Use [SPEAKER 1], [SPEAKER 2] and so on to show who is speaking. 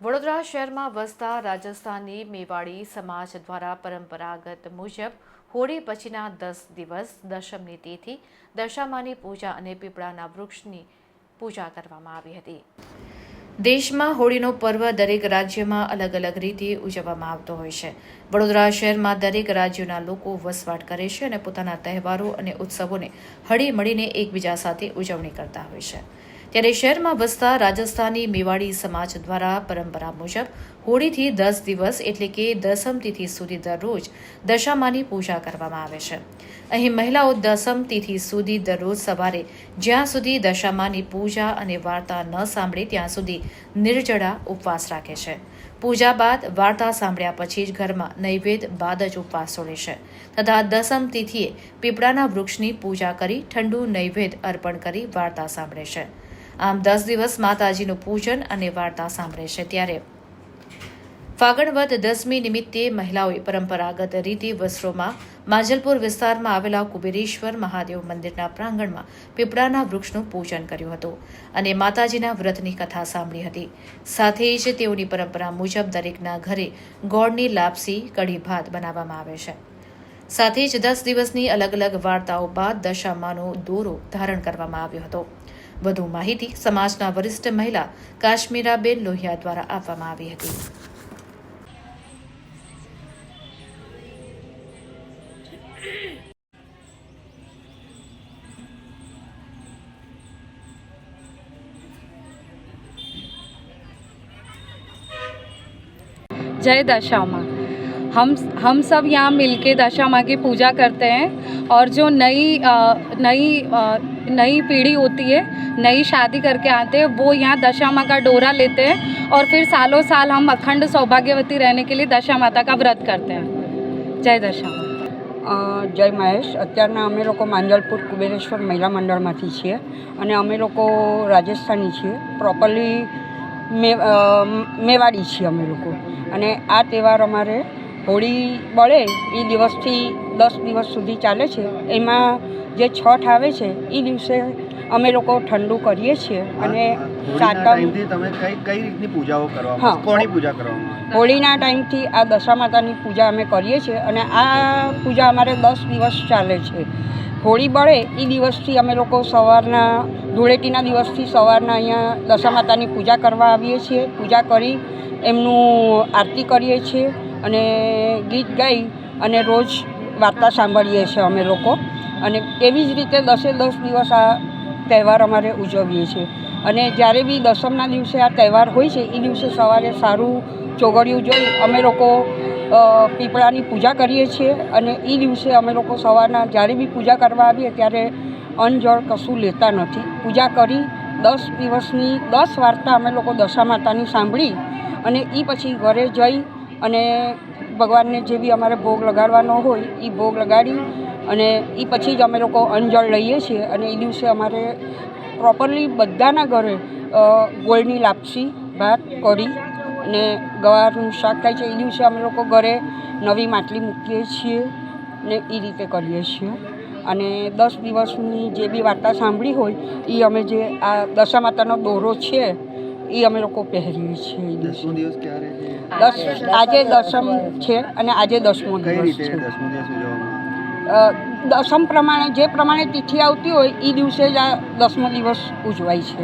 [SPEAKER 1] વડોદરા શહેરમાં વસતા રાજસ્થાની મેવાડી સમાજ દ્વારા પરંપરાગત મુજબ હોળી પછીના દસ દિવસ દશમની તિથિ, દશામાની પૂજા અને પીપળાના વૃક્ષની પૂજા કરવામાં આવી હતી. દેશમાં હોળીનો પર્વ દરેક રાજ્યમાં અલગ અલગ રીતે ઉજવવામાં આવતો હોય છે. વડોદરા શહેરમાં દરેક રાજ્યોના લોકો વસવાટ કરે છે અને પોતાના તહેવારો અને ઉત્સવોને હળી મળીને એકબીજા સાથે ઉજવણી કરતા હોય છે. ત્યારે શહેરમાં વસતા રાજસ્થાની મેવાડી સમાજ દ્વારા પરંપરા મુજબ હોળીથી દસ દિવસ એટલે કે દસમ તિથિ સુધી દરરોજ દશામાની પૂજા કરવામાં આવે છે. અહીં મહિલાઓ દસમ તિથિ સુધી દરરોજ સવારે જ્યાં સુધી દશામાની પૂજા અને વાર્તા ન સાંભળે ત્યાં સુધી નિર્જળા ઉપવાસ રાખે છે. પૂજા બાદ વાર્તા સાંભળ્યા પછી જ ઘરમાં નૈવેદ્ય બાદ જ ઉપવાસ છોડે છે તથા દસમ તિથિએ પીપળાના વૃક્ષની પૂજા કરી ઠંડુ નૈવેદ્ય અર્પણ કરી વાર્તા સાંભળે છે. આમ દસ દિવસ માતાજીનું પૂજન અને વાર્તા સાંભળે છે ત્યારે. ફાગણ વદ દસમી નિમિત્તે મહિલાઓએ પરંપરાગત રીતિ વસ્ત્રોમાં માંજલપુર વિસ્તારમાં આવેલા કુબેરેશ્વર મહાદેવ મંદિરના પ્રાંગણમાં પીપળાના વૃક્ષનું પૂજન કર્યું હતું અને માતાજીના વ્રતની કથા સાંભળી હતી. સાથે જ તેઓની પરંપરા મુજબ દરેકના ઘરે ગોળની લાપસી, કઢી ભાત બનાવવામાં આવે છે. સાથે જ દસ દિવસની અલગ અલગ વાર્તાઓ બાદ દશામાનો દોરો ધારણ કરવામાં આવ્યો હતો. વધુ માહિતી સમાજના વરિષ્ઠ મહિલા કાશ્મીરાબેન લોહિયા દ્વારા આપવામાં આવી હતી.
[SPEAKER 2] જય દશામાં हम हम सब यहाँ मिलके दशा माँ की पूजा करते हैं और जो नई अ, नई अ, नई पीढ़ी होती है नई शादी करके आते हैं वो यहाँ दशा माँ का डोरा लेते हैं और फिर सालों साल हम अखंड सौभाग्यवती रहने के लिए दशा माता का व्रत करते हैं जय दशा माँ
[SPEAKER 3] અ, જય મહેશ અત્યારના અમે લોકો માંજલપુર કુબેરેશ્વર મહિલા મંડળમાંથી છીએ અને અમે લોકો રાજસ્થાની છીએ પ્રોપરલી મે અ, મેવાડી છીએ અમે લોકો અને આ તહેવાર અમારે હોળી બળે એ દિવસથી દસ દિવસ સુધી ચાલે છે. એમાં જે છઠ આવે છે એ દિવસે અમે લોકો ઠંડુ કરીએ છીએ અને સાતમ
[SPEAKER 4] તમે કઈ કઈ રીતની પૂજાઓ
[SPEAKER 3] હા.
[SPEAKER 4] કરવામાં કોની પૂજા કરવામાં
[SPEAKER 3] હોળીના ટાઈમથી આ દશા માતાની પૂજા અમે કરીએ છીએ અને આ પૂજા અમારે દસ દિવસ ચાલે છે. હોળી બળે એ દિવસથી અમે લોકો સવારના ધૂળેટીના દિવસથી સવારના અહીંયા દશા માતાની પૂજા કરવા આવીએ છીએ. પૂજા કરી એમનું આરતી કરીએ છીએ. અને ગીત ગાઈ અને રોજ વાર્તા સાંભળીએ છીએ અમે લોકો. અને એવી જ રીતે દસે દસ દિવસ આ તહેવાર અમારે ઉજવીએ છીએ. અને જ્યારે બી દસમના દિવસે આ તહેવાર હોય છે, એ દિવસે સવારે સારું ચોગડિયું જોઈ અમે લોકો પીપળાની પૂજા કરીએ છીએ અને એ દિવસે અમે લોકો સવારના જ્યારે બી પૂજા કરવા આવીએ ત્યારે અન્ન કશું લેતા નથી. પૂજા કરી દસ દિવસની દસ વાર્તા અમે લોકો દશા માતાની સાંભળી અને એ પછી ઘરે જઈ અને ભગવાનને જે બી અમારે ભોગ લગાડવાનો હોય એ ભોગ લગાડી અને એ પછી જ અમે લોકો અંજળ લઈએ છીએ અને એ દિવસે અમારે પ્રોપરલી બધાના ઘરે ગોળની લાપસી, ભાત, કઢી અને ગવારનું શાક થાય છે. એ દિવસે અમે લોકો ઘરે નવી માટલી મૂકીએ છીએ ને એ રીતે કરીએ છીએ. અને દસ દિવસની જે બી વાર્તા સાંભળી હોય એ અમે જે આ દશા માતાનો દોરો છે એ અમે લોકો પહેરીએ છીએ
[SPEAKER 4] દસમો દિવસ ક્યારે
[SPEAKER 3] દસ આજે દસમ છે અને આજે દસમો દિવસ છે. દસમ પ્રમાણે જે પ્રમાણે તિથિ આવતી હોય એ દિવસે જ આ દસમો દિવસ ઉજવાય છે.